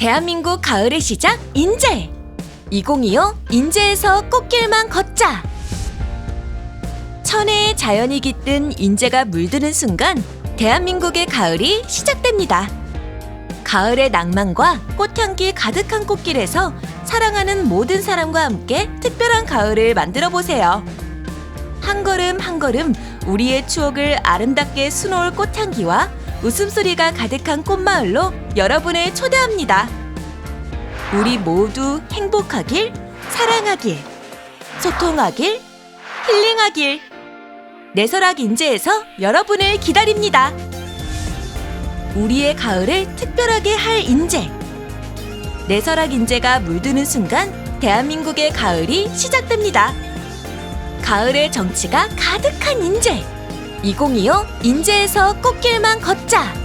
대한민국 가을의 시작 인제 2025 인제에서 꽃길만 걷자 천혜의 자연이 깃든 인제가 물드는 순간 대한민국의 가을이 시작됩니다. 가을의 낭만과 꽃향기 가득한 꽃길에서 사랑하는 모든 사람과 함께 특별한 가을을 만들어 보세요. 한 걸음 한 걸음 우리의 추억을 아름답게 수놓을 꽃향기와 웃음소리가 가득한 꽃마을로 여러분을 초대합니다. 우리 모두 행복하길, 사랑하길, 소통하길, 힐링하길. 내설악 인제에서 여러분을 기다립니다. 우리의 가을을 특별하게 할 인제. 내설악 인제가 물드는 순간 대한민국의 가을이 시작됩니다. 가을의 정취가 가득한 인제. 2025 인제에서 꽃길만 걷자.